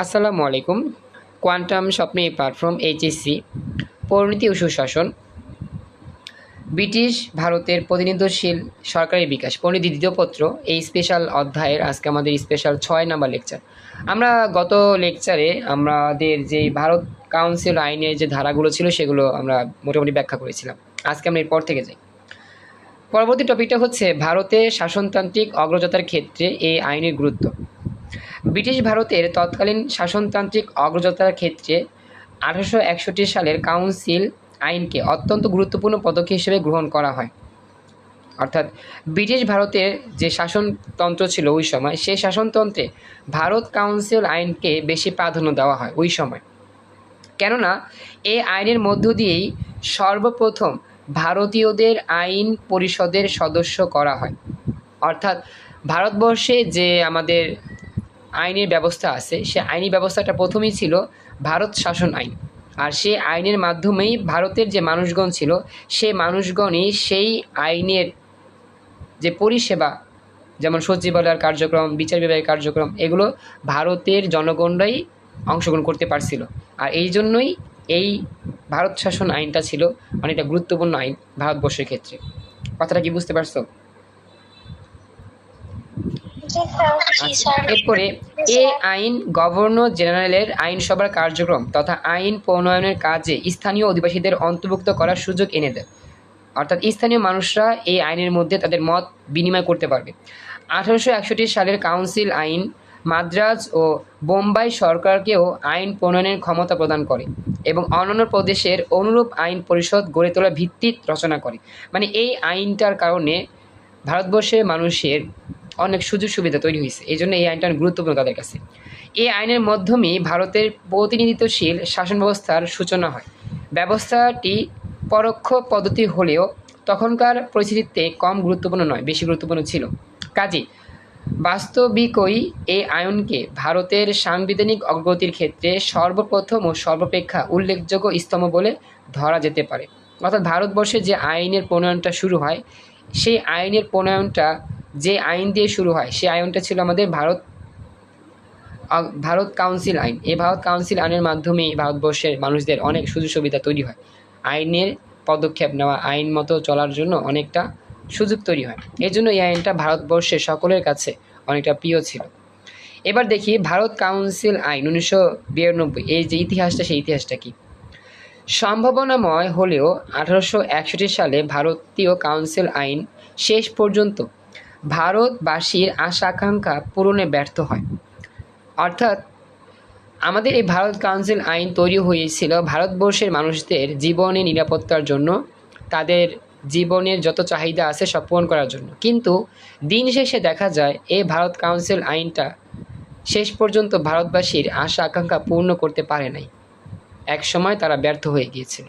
আসসালামু আলাইকুম। কোয়ান্টাম স্বপ্নে প্ল্যাটফর্ম এইচএসসি পরিণতি ও সুশাসন। ব্রিটিশ ভারতের প্রতিনিধিশীল সরকারের বিকাশ। পরিণতি দ্বিতীয় পত্র, এই স্পেশাল অধ্যায়ের আজকে আমাদের স্পেশাল ছয় নাম্বার লেকচার আমরা গত লেকচারে আমাদের যে ভারত কাউন্সিল আইনের যে ধারাগুলো ছিল, সেগুলো আমরা মোটামুটি ব্যাখ্যা করেছিলাম। আজকে আমরা এরপর থেকে যাই। পরবর্তী টপিকটা হচ্ছে ভারতে শাসনতান্ত্রিক অগ্রযাত্রার ক্ষেত্রে এই আইনের গুরুত্ব। ব্রিটিশ ভারতের তৎকালীন শাসনতান্ত্রিক অগ্রযাত্রার ক্ষেত্রে আঠারোশো একষট্টি সালের কাউন্সিল আইনকে অত্যন্ত গুরুত্বপূর্ণ পদক্ষেপ হিসেবে গ্রহণ করা হয়। অর্থাৎ ব্রিটিশ ভারতের যে শাসনতন্ত্র ছিল ওই সময়, সেই শাসনতন্ত্রে ভারত কাউন্সিল আইনকে বেশি প্রাধান্য দেওয়া হয় ওই সময়। কেননা এই আইনের মধ্য দিয়েই সর্বপ্রথম ভারতীয়দের আইন পরিষদের সদস্য করা হয়। অর্থাৎ ভারতবর্ষে যে আমাদের আইনের ব্যবস্থা আছে। সে আইনি ব্যবস্থাটা প্রথমেই ছিল ভারত শাসন আইন। আর সেই আইনের মাধ্যমেই ভারতের যে মানুষগণ ছিল সেই মানুষগণই সেই আইনের যে পরিষেবা, যেমন সচিবালয়ের কার্যক্রম, বিচার বিভাগের কার্যক্রম, এগুলো ভারতের জনগণরাই অংশগ্রহণ করতে পারছিল। আর এই জন্যই এই ভারত শাসন আইনটা ছিল অনেকটা গুরুত্বপূর্ণ আইন ভারতবর্ষের ক্ষেত্রে। কথাটা কি বুঝতে পারছ? এরপরে এ আইন গভর্নর জেনারেলের আইনসভার কার্যক্রম তথা আইন প্রণয়নের কাজে স্থানীয় অধিবাসীদের অন্তর্ভুক্ত করার সুযোগ এনে দেয়। অর্থাৎ স্থানীয় মানুষরা এই আইনের মধ্যে তাদের মত বিনিময় করতে পারবে। আঠারোশো একষট্টি সালের কাউন্সিল আইন মাদ্রাজ ও বোম্বাই সরকারকেও আইন প্রণয়নের ক্ষমতা প্রদান করে এবং অন্যান্য প্রদেশের অনুরূপ আইন পরিষদ গড়ে তোলার ভিত্তি রচনা করে। মানে এই আইনটার কারণে ভারতবর্ষের মানুষের অনেক সুযোগ সুবিধা তৈরি হয়েছে। এই জন্য এই আইনটা অনেক গুরুত্বপূর্ণ তাদের কাছে। এই আইনের মাধ্যমে ভারতের প্রতিনিধিত্বশীল শাসন ব্যবস্থার সূচনা হয়। ব্যবস্থাটি পরোক্ষ পদ্ধতি হলেও তখনকার পরিস্থিতিতে কম গুরুত্বপূর্ণ নয়, বেশি গুরুত্বপূর্ণ ছিল। কাজে বাস্তবিকই এই আইনকে ভারতের সাংবিধানিক অগ্রগতির ক্ষেত্রে সর্বপ্রথম ও সর্বাপেক্ষা উল্লেখযোগ্য স্তম্ভ বলে ধরা যেতে পারে। অর্থাৎ ভারতবর্ষে যে আইনের প্রণয়নটা শুরু হয় সেই আইনের প্রণয়নটা যে আইন দিয়ে শুরু হয়, সেই আইনটা ছিল আমাদের ভারত ভারত কাউন্সিল আইন। এই ভারত কাউন্সিল আইনের মাধ্যমেই ভারতবর্ষের মানুষদের অনেক সুযোগ সুবিধা তৈরি হয়। আইনের পদক্ষেপ নেওয়া, আইন মতো চলার জন্য অনেকটা সুযোগ তৈরি হয়। এই জন্য এই আইনটা ভারতবর্ষের সকলের কাছে অনেকটা প্রিয় ছিল। এবার দেখি ভারত কাউন্সিল আইন, উনিশশো বিরানব্বই। এই যে ইতিহাসটা, সেই ইতিহাসটা কি? সম্ভাবনাময় হলেও আঠারোশো একষট্টি সালে ভারতীয় কাউন্সিল আইন শেষ পর্যন্ত ভারতবাসীর আশা আকাঙ্ক্ষা পূরণে ব্যর্থ হয়। অর্থাৎ আমাদের এই ভারত কাউন্সিল আইন তৈরি হয়েছিল ভারতবর্ষের মানুষদের জীবনের নিরাপত্তার জন্য, তাদের জীবনের যত চাহিদা আছে সব পূরণ করার জন্য। কিন্তু দিন শেষে দেখা যায় এই ভারত কাউন্সিল আইনটা শেষ পর্যন্ত ভারতবাসীর আশা আকাঙ্ক্ষা পূর্ণ করতে পারে নাই। এক সময় তারা ব্যর্থ হয়ে গিয়েছিল।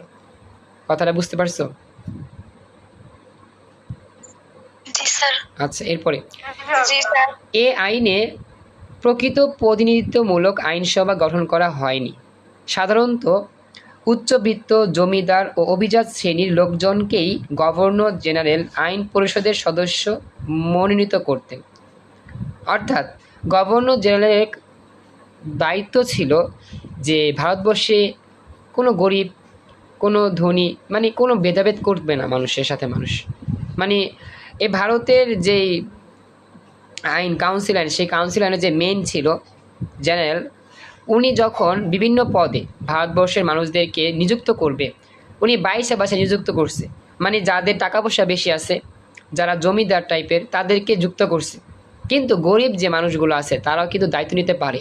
কথাটা বুঝতে পারছ? আচ্ছা এরপরে। এ আইনে প্রকৃত প্রতিনিধিত্বমূলক আইনসভা গঠন করা হয়নি। সাধারণত উচ্চবিত্ত জমিদার ও অভিজাত শ্রেণির লোকজনকেই গভর্নর জেনারেল আইন পরিষদের সদস্য মনোনীত করতেন। অর্থাৎ গভর্নর জেনারেলের দায়িত্ব ছিল যে ভারতবর্ষে কোনো গরিব, কোনো ধনী মানে কোনো ভেদাভেদ করবে না মানুষের সাথে মানুষ। মানে এ ভারতের যেই আইন কাউন্সিল আইন সেই কাউন্সিল আইনের যে মেন ছিল জেনারেল উনি যখন বিভিন্ন পদে ভারতবর্ষের মানুষদেরকে নিযুক্ত করবে, উনি বাইশে বাসে নিযুক্ত করছে। মানে যাদের টাকা পয়সা বেশি আছে, যারা জমিদার টাইপের তাদেরকে যুক্ত করছে। কিন্তু গরিব যে মানুষগুলো আছে, তারাও কিন্তু দায়িত্ব নিতে পারে।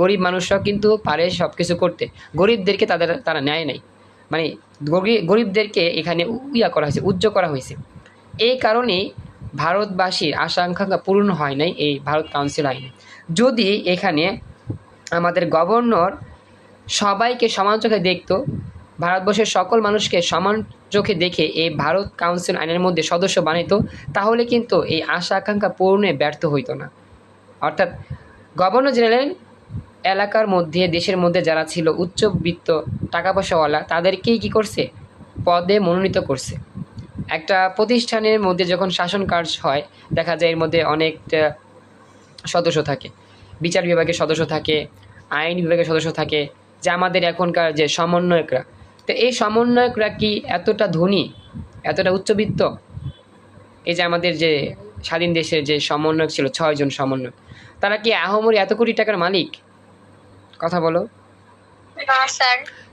গরিব মানুষরাও কিন্তু পারে সব কিছু করতে। গরিবদেরকে তাদের, তারা নেয়। নাই মানে গরিবদেরকে এখানে ইয়া করা হয়েছে উজ্জ্ব করা হয়েছে। এই কারণেই ভারতবাসীর আশা আকাঙ্ক্ষা পূরণ হয় নাই এই ভারত কাউন্সিল আইনে। যদি এখানে আমাদের গভর্নর সবাইকে সমান চোখে দেখতো, ভারতবর্ষের সকল মানুষকে সমান চোখে দেখে এই ভারত কাউন্সিল আইনের মধ্যে সদস্য বানাইতো, তাহলে কিন্তু এই আশা আকাঙ্ক্ষা পূরণে ব্যর্থ হইতো না। অর্থাৎ গভর্নর জেনারেল এলাকার মধ্যে, দেশের মধ্যে যারা ছিল উচ্চবিত্ত টাকা পয়সাওয়ালা তাদেরকেই কী করছে? পদে মনোনীত করছে। একটা প্রতিষ্ঠানের মধ্যে যখন শাসন কাজ হয়, দেখা যায় এর মধ্যে অনেকটা সদস্য থাকে। বিচার বিভাগের সদস্য থাকে, আইন বিভাগের সদস্য থাকে, যে আমাদের এখনকার যে সমন্বয়করা। তো এই সমন্বয়করা কি এতটা ধনী? এতটা উচ্চবিত্ত? এই যে আমাদের যে স্বাধীন দেশের যে সমন্বয়ক ছিল, ছয়জন সমন্বয়ক, তারা কি আহমরি এত কোটি টাকার মালিক? কথা বলো।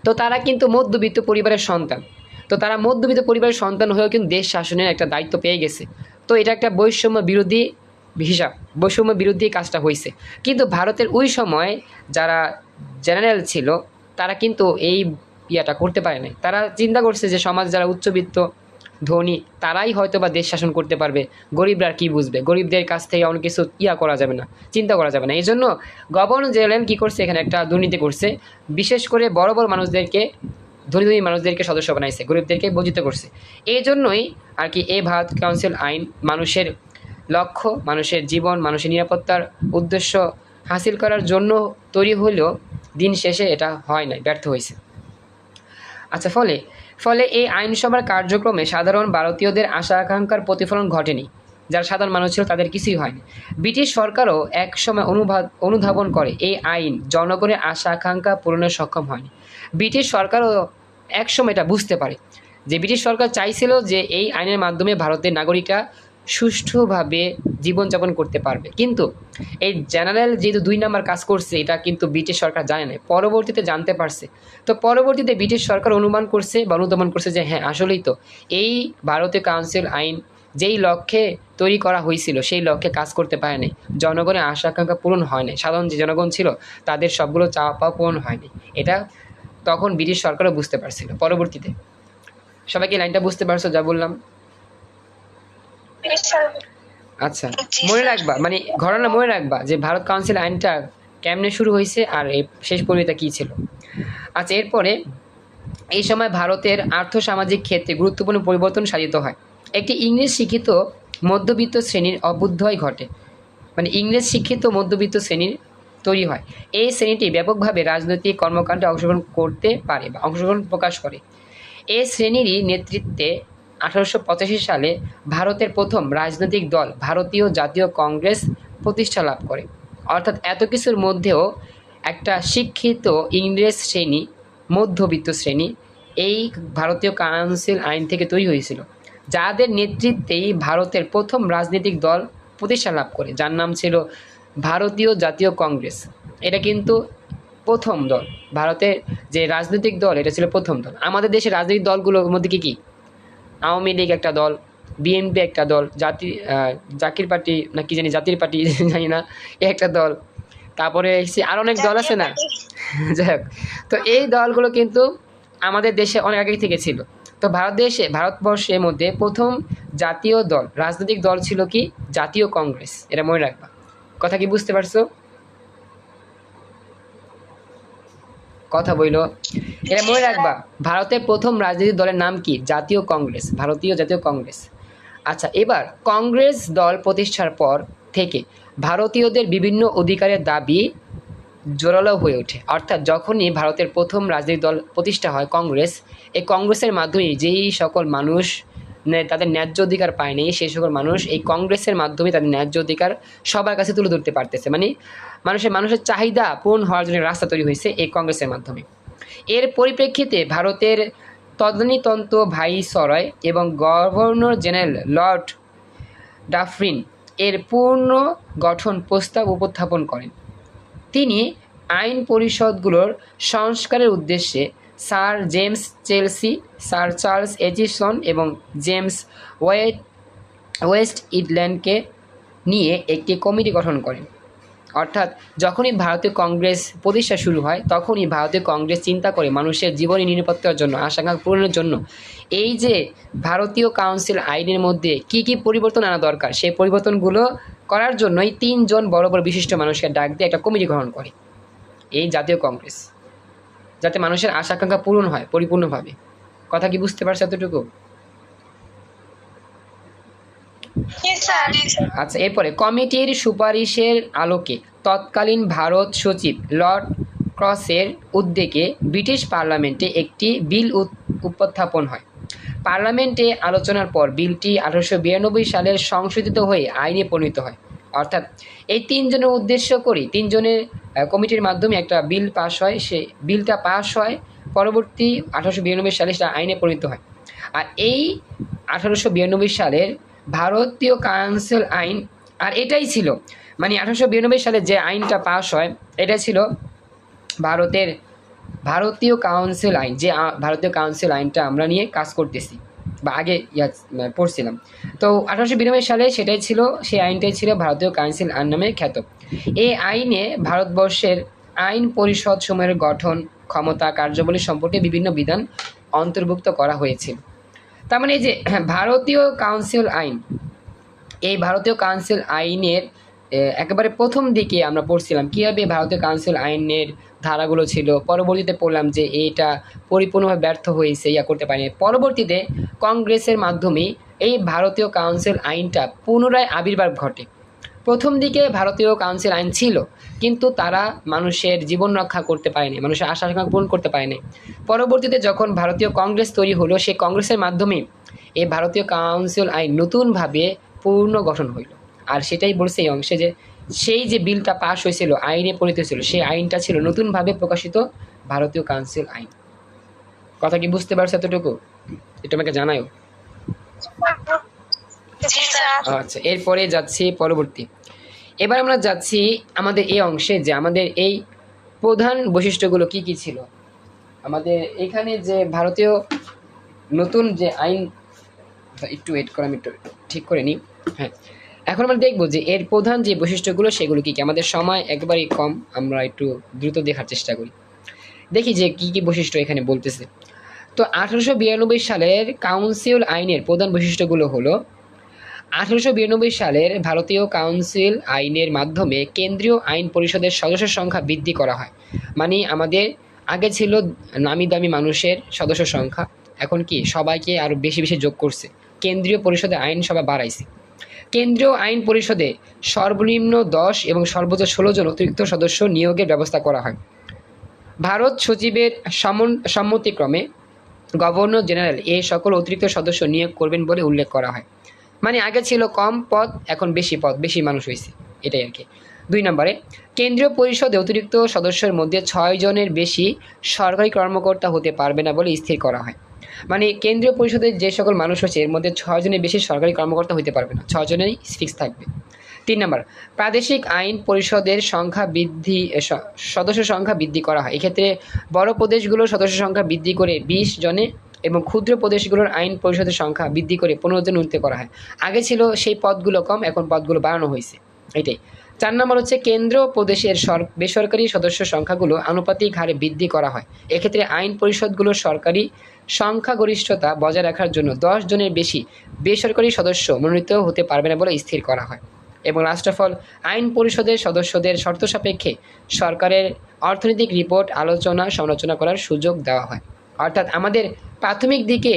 তো তারা কিন্তু মধ্যবিত্ত পরিবারের সন্তান। তো তারা মধ্যবিত্ত পরিবারের সন্তান হয়েও কিন্তু দেশ শাসনের একটা দায়িত্ব পেয়ে গেছে। তো এটা একটা বৈষম্য বিরোধী হিসাব বৈষম্য বিরোধী কাজটা হয়েছে। কিন্তু ভারতের ওই সময় যারা জেনারেল ছিল তারা কিন্তু এই ইয়াটা করতে পারে নাই। তারা চিন্তা করছে যে সমাজ যারা উচ্চবিত্ত ধনী, তারাই হয়তো বা দেশ শাসন করতে পারবে। গরিবরা কি বুঝবে? গরিবদের কাছ থেকে অনেক কিছু ইয়া করা যাবে না, চিন্তা করা যাবে না। এই জন্য গভর্নর জেনারেল কী করছে? এখানে একটা দুর্নীতি করছে। বিশেষ করে বড় বড় মানুষদেরকে, ধনী ধনী মানুষদেরকে সদস্য বানাইছে, গরিবদেরকে বঞ্চিত করছে। এই জন্যই আর কি এ ভারত কাউন্সিল আইন মানুষের লক্ষ্য, মানুষের জীবন, মানুষের নিরাপত্তার উদ্দেশ্য হাসিল করার জন্য তৈরি হলেও দিন শেষে এটা হয় নাই, ব্যর্থ হয়েছে আচ্ছা ফলে ফলে এই আইনসভার কার্যক্রমে সাধারণ ভারতীয়দের আশা আকাঙ্ক্ষার প্রতিফলন ঘটেনি, যারা সাধারণ মানুষ ছিল তাদের কিছুই হয়নি। ব্রিটিশ সরকারও একসময় অনুবাদ অনুধাবন করে এই আইন জনগণের আশা আকাঙ্ক্ষা পূরণে সক্ষম হয়নি। ব্রিটিশ সরকারও একসময় এটা বুঝতে পারে যে ব্রিটিশ সরকার চাইছিল যে এই আইনের মাধ্যমে ভারতের নাগরিকরা সুষ্ঠুভাবে জীবনযাপন করতে পারবে। কিন্তু এই জেনারেল যেহেতু দুই নাম্বার কাজ করছে, এটা কিন্তু ব্রিটিশ সরকার জানে না পরবর্তীতে জানতে পারছে। তো পরবর্তীতে ব্রিটিশ সরকার অনুমান করছে বা অনুধাবন করছে যে হ্যাঁ আসলেই তো এই ভারতীয় কাউন্সিল আইন যেই লক্ষ্যে তৈরি করা হয়েছিল, সেই লক্ষ্যে কাজ করতে পারেনি। জনগণের আশা আকাঙ্ক্ষা পূরণ হয়নি সাধারণ যে জনগণ ছিল, তাদের সবগুলো চাওয়া পাওয়া পূরণ হয়নি এটা তখন ব্রিটিশ সরকারও বুঝতে পারছিল পরবর্তীতে। সবাইকে লাইনটা বুঝতে পারছ যা বললাম। আচ্ছা মনে। রাখবা মানে ঘটনা মনে রাখবা যে ভারত কাউন্সিল আইনটা কেমনে শুরু হয়েছে আর শেষ পরিণতি কী ছিল? আচ্ছা এরপরে এই সময় ভারতের আর্থসামাজিক ক্ষেত্রে গুরুত্বপূর্ণ পরিবর্তন সাধিত হয়। একটি ইংরেজ শিক্ষিত মধ্যবিত্ত শ্রেণির অভ্যুদয় ঘটে। মানে ইংরেজ শিক্ষিত মধ্যবিত্ত শ্রেণির তৈরি হয়। এই শ্রেণীটি ব্যাপকভাবে রাজনৈতিক কর্মকাণ্ডে অংশগ্রহণ করতে পারে বা অংশগ্রহণ প্রকাশ করে। এই শ্রেণীরই নেতৃত্বে আঠারোশো পঁচাশি সালে ভারতের প্রথম রাজনৈতিক দল ভারতীয় জাতীয় কংগ্রেস প্রতিষ্ঠা লাভ করে। অর্থাৎ এত কিছুর মধ্যেও একটা শিক্ষিত ইংরেজ শ্রেণি, মধ্যবিত্ত শ্রেণি, এই ভারতীয় কাউন্সিল আইন থেকে তৈরি হয়েছিল, যাদের নেতৃত্বেই ভারতের প্রথম রাজনৈতিক দল প্রতিষ্ঠা লাভ করে, যার নাম ছিল ভারতীয় জাতীয় কংগ্রেস। এটা কিন্তু প্রথম দল, ভারতের যে রাজনৈতিক দল, এটা ছিল প্রথম দল। আমাদের দেশের রাজনৈতিক দলগুলোর মধ্যে কী কী? আওয়ামী লীগ একটা দল বিএনপি একটা দল জাতি জাকির পার্টি না কি জানি জাতির পার্টি জানি না একটা দল। তারপরে আরও অনেক দল আছে না? যাই হোক। তো এই দলগুলো কিন্তু আমাদের দেশে অনেক আগে থেকে ছিল। তো ভারত দেশে ভারতবর্ষের মধ্যে প্রথম জাতীয় দল রাজনৈতিক দল ছিল কি? জাতীয় কংগ্রেস। এটা মনে রাখবা। কথা কি বুঝতে পারছ? কথা বইলো। এটা মনে রাখবা, ভারতের প্রথম রাজনৈতিক দলের নাম কি? জাতীয় কংগ্রেস, ভারতীয় জাতীয় কংগ্রেস। আচ্ছা এবার কংগ্রেস দল প্রতিষ্ঠার পর থেকে ভারতীয়দের বিভিন্ন অধিকারের দাবি জোরালো হয়ে ওঠে। অর্থাৎ যখনই ভারতের প্রথম রাজনৈতিক দল প্রতিষ্ঠা হয় কংগ্রেস, এই কংগ্রেসের মাধ্যমে যেই সকল মানুষ তাদের ন্যায্য অধিকার পায়নি। সেই সকল মানুষ এই কংগ্রেসের মাধ্যমে তাদের ন্যায্য অধিকার সবার কাছে তুলে ধরতে পারতেছে। মানে মানুষের মানুষের চাহিদা পূরণ হওয়ার জন্য রাস্তা তৈরি হয়েছে এই কংগ্রেসের মাধ্যমে। এর পরিপ্রেক্ষিতে ভারতের তদানীতন্ত্র ভাইসরয় এবং গভর্নর জেনারেল লর্ড ডাফরিন এর পূর্ণ গঠন প্রস্তাব উপস্থাপন করেন। তিনি আইন পরিষদগুলোর সংস্কারের উদ্দেশ্যে sir James Chelsea, sir Charles Aitchison এবং জেমস ওয়েট, ওয়েস্ট ইডল্যান্ডকে নিয়ে একটি কমিটি গঠন করেন। অর্থাৎ যখনই ভারতীয় কংগ্রেস প্রতিষ্ঠা শুরু হয়, তখনই ভারতীয় কংগ্রেস চিন্তা করে মানুষের জীবনী নিরাপত্তার জন্য, আশঙ্কা পূরণের জন্য। এই যে ভারতীয় কাউন্সিল আইনের মধ্যে কি কি পরিবর্তন আনা দরকার, সেই পরিবর্তনগুলো করার জন্যই তিনজন বড় বড় বিশিষ্ট মানুষকে ডাক দিয়ে একটা কমিটি গ্রহণ করে। এই জাতীয় কংগ্রেস। যাতে মানুষের আশা আকাঙ্ক্ষা পূরণ হয় পরিপূর্ণভাবে। কথা কি বুঝতে পারছ এতটুকু? আচ্ছা এরপরে কমিটির সুপারিশের আলোকে তৎকালীন ভারত সচিব লর্ড ক্রসের উদ্যোগে ব্রিটিশ পার্লামেন্টে একটি বিল উপস্থাপন হয়। পার্লামেন্টে আলোচনার পর বিলটি আঠারোশো বিরানব্বই সালে সংশোধিত হয়ে আইনে পরিণত হয়। অর্থাৎ এই তিনজনের উদ্দেশ্য করি। তিনজনের কমিটির মাধ্যমে একটা বিল পাস হয়, সে বিলটা পাস হয়, পরবর্তী আঠারোশো বিরানব্বই সালে সেটা আইনে পরিণত হয়। আর এই আঠারোশো বিরানব্বই সালের ভারতীয় কাউন্সিল আইন, আর এটাই ছিল মানে আঠারোশো বিরানব্বই সালে যে আইনটা পাস হয়, এটা ছিল ভারতের, ভারতীয় কাউন্সিল আইন, যে ভারতীয় কাউন্সিল আইনটা আমরা নিয়ে কাজ করতেছি। বা আগে ইয়া পড়ছিলাম। তো আঠারোশো বিরানব্বই সালে সেটাই ছিল, সেই আইনটাই ছিল ভারতীয় কাউন্সিল আইন নামে খ্যাত। এই আইনে ভারতবর্ষের আইন পরিষদ সময়ের গঠন, ক্ষমতা, কার্যাবলী সম্পর্কে বিভিন্ন বিধান অন্তর্ভুক্ত করা হয়েছিল তার মানে এই যে, ভারতীয় কাউন্সিল আইন, এই ভারতীয় কাউন্সিল আইনের একেবারে প্রথম দিকে আমরা পড়ছিলাম কীভাবে ভারতীয় কাউন্সিল আইনের ধারাগুলো ছিল। পরবর্তীতে পড়লাম যে এটা পরিপূর্ণভাবে ব্যর্থ হয়েছে, ইয়া করতে পারেনি। পরবর্তীতে কংগ্রেসের মাধ্যমে এই ভারতীয় কাউন্সিল আইনটা পুনরায় আবির্ভাব ঘটে। প্রথম দিকে ভারতীয় কাউন্সিল আইন ছিল, কিন্তু তারা মানুষের জীবন রক্ষা করতে পারেনি, মানুষের আশা পূরণ করতে পারেনি। পরবর্তীতে যখন ভারতীয় কংগ্রেস তৈরি হলো সেই কংগ্রেসের মাধ্যমে এই ভারতীয় কাউন্সিল আইন নতুনভাবে পূর্ণ গঠন হইল। আর সেটাই বলছে এই অংশে যে সেই যে বিলটা পাশ হয়েছিল আইনে পরিণত হয়েছিল সেই আইনটা ছিল নতুনভাবে প্রকাশিত ভারতীয় কাউন্সিল আইন। কথা কি বুঝতে পারছ এতটুকু? এটা আমাকে জানাও আচ্ছা এরপরে যাচ্ছি পরবর্তী। এবার আমরা যাচ্ছি আমাদের এই অংশে যে আমাদের এই প্রধান বৈশিষ্ট্যগুলো কি কি ছিল। আমাদের এখানে যে ভারতীয় নতুন যে আইন একটু ওয়েট করে আমি একটু ঠিক করে নিই। হ্যাঁ এখন আমরা দেখব যে এর প্রধান যে বৈশিষ্ট্যগুলো, সেগুলো কী কী? আমাদের সময় একবারই কম, আমরা একটু দ্রুত দেখার চেষ্টা করি। দেখি যে কী কী বৈশিষ্ট্য এখানে বলতেছে। তো আঠারোশো বিরানব্বই সালের কাউন্সিল আইনের প্রধান বৈশিষ্ট্যগুলো হলো, আঠারোশো বিরানব্বই সালের ভারতীয় কাউন্সিল আইনের মাধ্যমে কেন্দ্রীয় আইন পরিষদের সদস্যের সংখ্যা বৃদ্ধি করা হয়। মানে আমাদের আগে ছিল নামি দামি মানুষের সদস্য সংখ্যা, এখন কি সবাইকে আরও বেশি বেশি যোগ করছে। কেন্দ্রীয় পরিষদে আইনসভা বাড়াইছে। কেন্দ্রীয় আইন পরিষদে সর্বনিম্ন দশ এবং সর্বোচ্চ ষোলো জন অতিরিক্ত সদস্য নিয়োগের ব্যবস্থা করা হয়। ভারত সচিবের সমন সম্মতিক্রমে গভর্নর জেনারেল এই সকল অতিরিক্ত সদস্য নিয়োগ করবেন বলে উল্লেখ করা হয়। মানে আগে ছিল কম পদ, এখন বেশি পদ, বেশি মানুষ হয়েছে। এটাই আর কি। দুই নম্বরে, কেন্দ্রীয় পরিষদে অতিরিক্ত সদস্যের মধ্যে ছয় জনের বেশি সরকারি কর্মকর্তা হতে পারবে না বলে স্থির করা হয়। মানে কেন্দ্রীয় পরিষদের যে সকল মানুষ হচ্ছে এর মধ্যে ছয় জনের বেশি সরকারি কর্মকর্তা হতে পারবে না। ছয় জনেরই ফিক্স থাকবে। তিন নম্বর, প্রাদেশিক আইন পরিষদের সংখ্যা বৃদ্ধি সদস্য সংখ্যা বৃদ্ধি করা হয়। এক্ষেত্রে বড় প্রদেশগুলোর সদস্য সংখ্যা বৃদ্ধি করে বিশ জনে এবং ক্ষুদ্র প্রদেশগুলোর আইন পরিষদের সংখ্যা বৃদ্ধি করে পনেরো জন উন্নীত করা হয়। আগে ছিল সেই পদগুলো কম, এখন পদগুলো বাড়ানো হয়েছে। এটাই। চার নম্বর হচ্ছে কেন্দ্র প্রদেশের সর বেসরকারি সদস্য সংখ্যাগুলো আনুপাতিক হারে বৃদ্ধি করা হয়। এক্ষেত্রে আইন পরিষদগুলোর সরকারি সংখ্যাগরিষ্ঠতা বজায় রাখার জন্য দশ জনের বেশি বেসরকারি সদস্য মনোনীত হতে পারবে না বলে স্থির করা হয়। এবং লাস্ট অফ অল আইন পরিষদের সদস্যদের শর্ত সাপেক্ষে সরকারের অর্থনৈতিক রিপোর্ট, আলোচনা, সমালোচনা করার সুযোগ দেওয়া হয়। অর্থাৎ আমাদের প্রাথমিক দিকে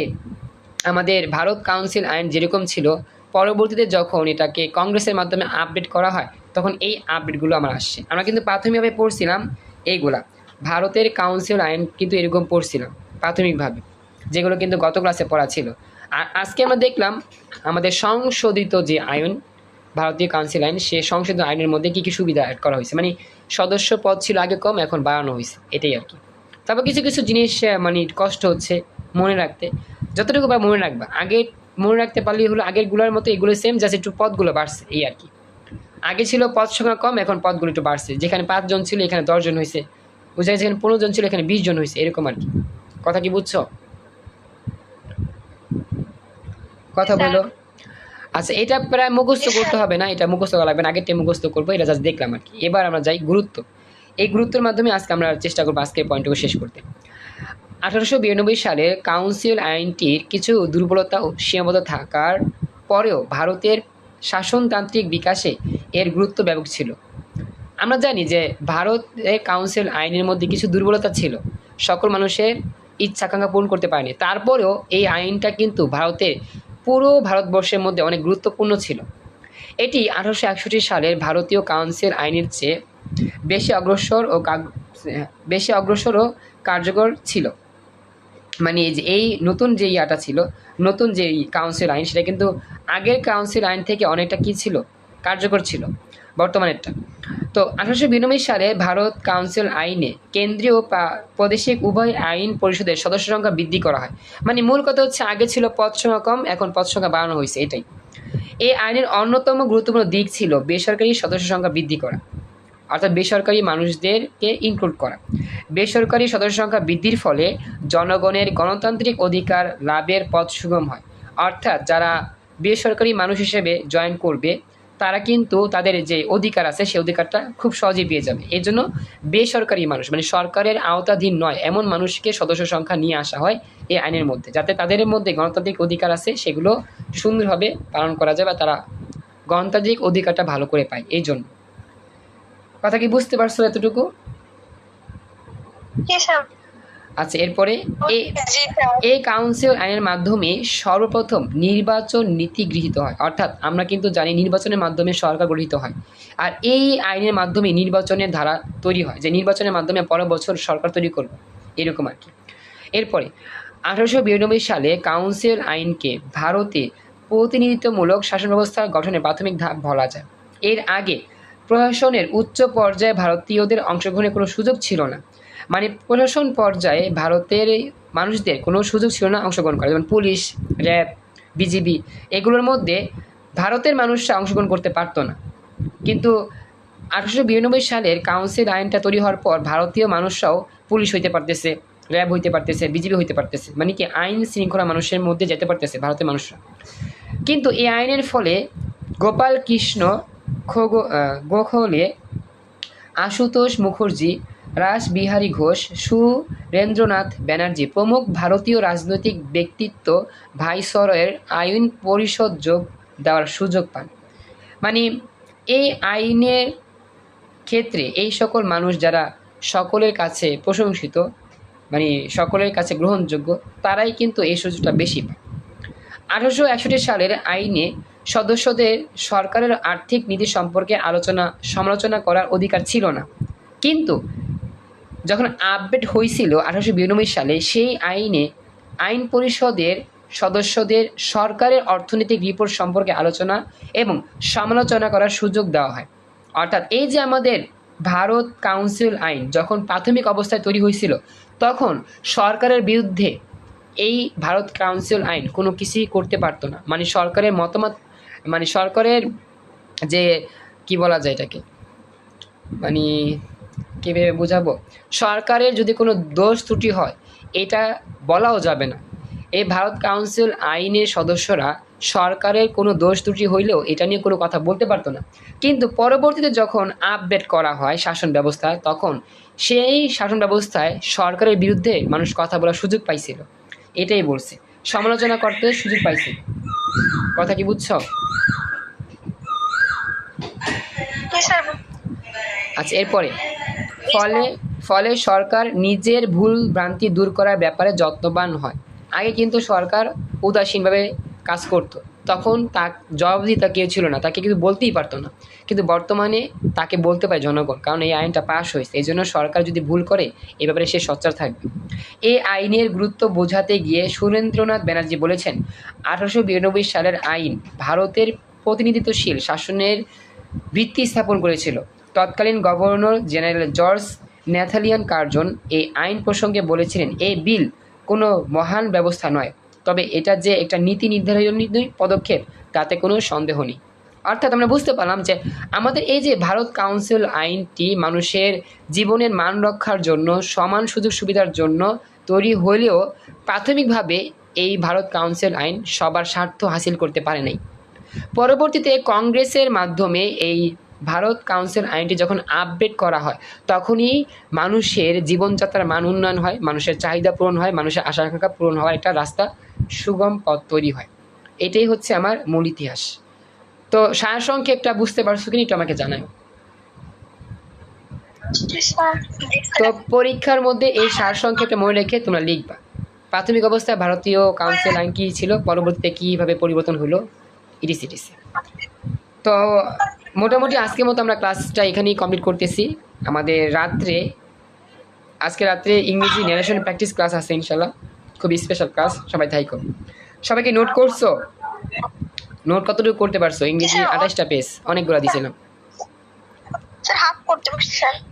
আমাদের ভারত কাউন্সিল আইন যেরকম ছিল, পরবর্তীতে যখন এটাকে কংগ্রেসের মাধ্যমে আপডেট করা হয় তখন এই আপডেটগুলো আমার আসছে। আমরা কিন্তু প্রাথমিকভাবে পড়ছিলাম এইগুলা। ভারতের কাউন্সিল আইন কিন্তু এরকম পড়ছিলাম, প্রাথমিকভাবে, যেগুলো কিন্তু গত ক্লাসে পড়া ছিল। আর আজকে আমরা দেখলাম আমাদের সংশোধিত যে আইন, ভারতীয় কাউন্সিল আইন, সে সংশোধিত আইনের মধ্যে কী কী সুবিধা অ্যাড করা হয়েছে। মানে সদস্য পদ ছিল আগে কম, এখন বাড়ানো হয়েছে, এটাই আর কি। তারপর কিছু কিছু জিনিস মানে কষ্ট হচ্ছে মনে রাখতে। যতটুকু বা মনে রাখবা, আগে মনে রাখতে পারলেই হলো আগেরগুলোর মতো এগুলো সেম জাস্ট একটু পদগুলো বাড়ছে, এই আর কি। আগে ছিল পদ সংখ্যা কম এখন পদগুলো একটু বাড়ছে। যেখানে পাঁচজন ছিল এখানে দশজন হয়েছে ওই জায়গায় যেখানে পনেরো জন ছিল এখানে বিশ জন হয়েছে এরকম আর কি। কথা কি বুঝছ? কথা বলো। আচ্ছা এটা প্রায় মুখস্থ করতে হবে না। এটা মুখস্থ করা লাগবে না। আগেরটা মুখস্থ করব। এটা জাস্ট দেখলাম আর কি। এবার আমরা যাই গুরুত্ব। এই গুরুত্বের মাধ্যমে আজকে আমরা চেষ্টা করব আজকের পয়েন্টটুকু শেষ করতে। আঠারোশো বিরানব্বই সালে কাউন্সিল আইনটির কিছু দুর্বলতা ও সীমাবদ্ধ থাকার পরেও ভারতের শাসনতান্ত্রিক বিকাশে এর গুরুত্ব ব্যাপক ছিল। আমরা জানি যে ভারতের কাউন্সিল আইনের মধ্যে কিছু দুর্বলতা ছিল। সকল মানুষের ইচ্ছাকাঙ্ক্ষা পূরণ করতে পারেনি। তারপরেও এই আইনটা কিন্তু ভারতের পুরো ভারতবর্ষের মধ্যে অনেক গুরুত্বপূর্ণ ছিল। এটি আঠারোশো একষট্টি সালের ভারতীয় কাউন্সিল আইনের চেয়ে বেশি অগ্রসর ও বেশি অগ্রসর ও কার্যকর ছিল। মানে এই নতুন যে ইয়াটা ছিল, নতুন যে কাউন্সিল আইন, সেটা কিন্তু আগের কাউন্সিল আইন থেকে অনেকটা কী ছিল? কার্যকর ছিল বর্তমানেরটা। তো আঠারোশো বিরানব্বই সালে ভারত কাউন্সিল আইনে কেন্দ্রীয় প্রাদেশিক উভয় আইন পরিষদের সদস্য সংখ্যা বৃদ্ধি করা হয়। মানে মূল কথা হচ্ছে আগে ছিল পদ সংখ্যা কম, এখন পদ সংখ্যা বাড়ানো হয়েছে, এটাই। এই আইনের অন্যতম গুরুত্বপূর্ণ দিক ছিল বেসরকারি সদস্য সংখ্যা বৃদ্ধি করা। অর্থাৎ বেসরকারি মানুষদেরকে ইনক্লুড করা। বেসরকারি সদস্য সংখ্যা বৃদ্ধির ফলে জনগণের গণতান্ত্রিক অধিকার লাভের পথ সুগম হয়। অর্থাৎ যারা বেসরকারি মানুষ হিসেবে জয়েন করবে, তারা কিন্তু তাদের যে অধিকার আছে, সেই অধিকারটা খুব সহজেই পেয়ে যাবে। এই জন্য বেসরকারি মানুষ মানে সরকারের আওতাধীন নয়, এমন মানুষকে সদস্য সংখ্যা নিয়ে আসা হয় এই আইনের মধ্যে, যাতে তাদের মধ্যে গণতান্ত্রিক অধিকার আছে, সেগুলো সুন্দরভাবে পালন করা যায় বা তারা গণতান্ত্রিক অধিকারটা ভালো করে পায়। এই জন্য কথা কি বুঝতে পারছ এতটুকু? আচ্ছা এরপরে এই কাউন্সিল আইনের মাধ্যমে সর্বপ্রথম নির্বাচন নীতি গৃহীত হয়। অর্থাৎ আমরা কিন্তু জানি নির্বাচনের মাধ্যমে সরকার গঠিত হয়। আর এই আইনের মাধ্যমে নির্বাচনের ধারা তৈরি হয় যে নির্বাচনের মাধ্যমে পরের বছর সরকার তৈরি করবে। এরকম আর কি। এরপরে আঠারোশো বিরানব্বই সালে কাউন্সিল আইনকে ভারতে প্রতিনিধিত্বমূলক শাসন ব্যবস্থা গঠনের প্রাথমিক ধাপ বলা যায়। এর আগে প্রশাসনের উচ্চ পর্যায়ে ভারতীয়দের অংশগ্রহণের কোনো সুযোগ ছিল না। মানে প্রশাসন পর্যায়ে ভারতের মানুষদের কোনো সুযোগ ছিল না অংশগ্রহণ করা যেমন পুলিশ, র্যাব, বিজিবি এগুলোর মধ্যে ভারতের মানুষরা অংশগ্রহণ করতে পারতো না। কিন্তু আঠারোশো বিরানব্বই সালের কাউন্সিল আইনটা তৈরি হওয়ার পর ভারতীয় মানুষরাও পুলিশ হইতে পারতেছে, র্যাব হইতে পারতেছে, বিজিবি হইতে পারতেছে মানে কি আইন শৃঙ্খলা মানুষের মধ্যে যেতে পারতেছে ভারতের মানুষরা। কিন্তু এই আইনের ফলে গোপাল কৃষ্ণ খোগ গোখলে, আশুতোষ মুখার্জি, রাসবিহারী ঘোষ সুরেন্দ্রনাথ ব্যানার্জি প্রমুখ ভারতীয় রাজনৈতিক ব্যক্তিত্ব ভাইসরয়ের আইন পরিষদ যোগ দেওয়ার সুযোগ পান। মানে এই আইনের ক্ষেত্রে এই সকল মানুষ যারা সকলের কাছে প্রশংসিত মানে সকলের কাছে গ্রহণযোগ্য, তারাই কিন্তু এই সুযোগটা বেশি পায়। আঠারোশো একষট্টি সালের আইনে সদস্যদের সরকারের আর্থিক নীতি সম্পর্কে আলোচনা, সমালোচনা করার অধিকার ছিল না। কিন্তু যখন আপডেট হয়েছিল আঠারোশো বিরানব্বই সালে, সেই আইনে আইন পরিষদের সদস্যদের সরকারের অর্থনৈতিক রিপোর্ট সম্পর্কে আলোচনা এবং সমালোচনা করার সুযোগ দেওয়া হয়। অর্থাৎ এই যে আমাদের ভারত কাউন্সিল আইন যখন প্রাথমিক অবস্থায় তৈরি হয়েছিল, তখন সরকারের বিরুদ্ধে এই ভারত কাউন্সিল আইন কোনো কিছুই করতে পারতো না। মানে সরকারের মতামত মানে সরকারের যে, কি বলা যায় এটাকে? মানে কীভাবে বোঝাবো? সরকারের যদি কোনো দোষ ত্রুটি হয়, এটা বলাও যাবে না। এই ভারত কাউন্সিল আইনের সদস্যরা সরকারের কোনো দোষ ত্রুটি হইলেও এটা নিয়ে কোনো কথা বলতে পারতো না। কিন্তু পরবর্তীতে যখন আপডেট করা হয় শাসন ব্যবস্থায়, তখন সেই শাসন ব্যবস্থায় সরকারের বিরুদ্ধে মানুষ কথা বলার সুযোগ পাইছিল। এটাই বলছে। সমালোচনা করতে সুযোগ পাইছিল। কথা কি বুঝছ? আচ্ছা এরপরে? ফলে ফলে সরকার নিজের ভুল ভ্রান্তি দূর করার ব্যাপারে যত্নবান হয়। আগে কিন্তু সরকার উদাসীনভাবে কাজ করতো। তখন তা জবাবদিহিতা কেউ ছিল না, তাকে কিন্তু বলতেই পারতো না। কিন্তু বর্তমানে তাকে বলতে পারে জনগণ, কারণ এই আইনটা পাশ হয়েছে। এই জন্য সরকার যদি ভুল করে, এ ব্যাপারে সে সচ্চার থাকবে। এই আইনের গুরুত্ব বোঝাতে গিয়ে সুরেন্দ্রনাথ ব্যানার্জি বলেছেন, আঠারোশো বিরানব্বই সালের আইন ভারতের প্রতিনিধিত্বশীল শাসনের ভিত্তি স্থাপন করেছিল। তৎকালীন governor general George Nathaniel Curzon এই আইন প্রসঙ্গে বলেছিলেন এই বিল কোনো মহান ব্যবস্থা নয়। তবে এটা যে একটা নীতি নির্ধারণী পদক্ষেপ, তাতে কোনো সন্দেহ নেই। অর্থাৎ আমরা বুঝতে পারলাম যে আমাদের এই যে ভারত কাউন্সিল আইনটি মানুষের জীবনের মান রক্ষার জন্য, সমান সুযোগ সুবিধার জন্য তৈরি হলেও প্রাথমিকভাবে এই ভারত কাউন্সিল আইন সবার স্বার্থ হাসিল করতে পারে নাই। পরবর্তীতে কংগ্রেসের মাধ্যমে এই ভারত কাউন্সিল আইনটি যখন আপডেট করা হয়, তখনই মানুষের জীবনযাত্রার মান উন্নয়ন হয়, মানুষের চাহিদা পূরণ হয়, মানুষের আশা আকাঙ্ক্ষা পূরণ হওয়ার একটা রাস্তা সুগম পথ তৈরি হয়। এটাই হচ্ছে আমার মূল ইতিহাস। তো সারসংক্ষেপটা বুঝতে পারছ কিনা একটু আমাকে জানাও জি স্যার তো পরীক্ষার মধ্যে এই সারসংক্ষেপটা মনে রেখে তোমরা লিখবা। প্রাথমিক অবস্থায় ভারতীয় কাউন্সিল আইন কী ছিল? পরবর্তীতে কীভাবে পরিবর্তন হলো? ইটিস ইটিস তো মোটামুটি আজকের মতো আমরা ক্লাসটা এখানেই কমপ্লিট করতেছি। আমাদের রাত্রে, আজকে রাত্রে ইংরেজি ন্যারেশন প্র্যাকটিস ক্লাস আছে ইনশাল্লাহ খুব স্পেশাল ক্লাস সবাই থাইকো সবাইকে নোট করছ? নোট কতটুকু করতে পারছ? ইংরেজি আঠাশটা পেজ অনেকগুলো দিছিলাম।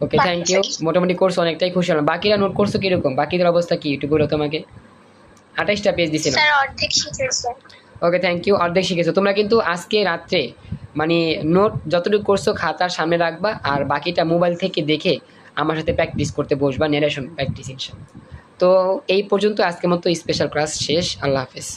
ওকে থ্যাংক ইউ মোটামুটি কোর্স অনেকটাই খুশি হলাম। বাকিরা নোট করছ কীরকম? বাকিদের অবস্থা কি? একটু বলো তোমাকে। আঠাশটা পেজ দিছিলাম। ওকে থ্যাংক ইউ অর্ধেক শিখেছো। তোমরা কিন্তু আজকে রাত্রে মানে নোট যতটুকু করছ খাতার সামনে রাখবা আর বাকিটা মোবাইল থেকে দেখে আমার সাথে প্র্যাকটিস করতে বসবা নেরেশন প্র্যাকটিস ইনশাল্লাহ তো এই পর্যন্ত আজকের মতো স্পেশাল ক্লাস শেষ। আল্লাহ হাফেজ।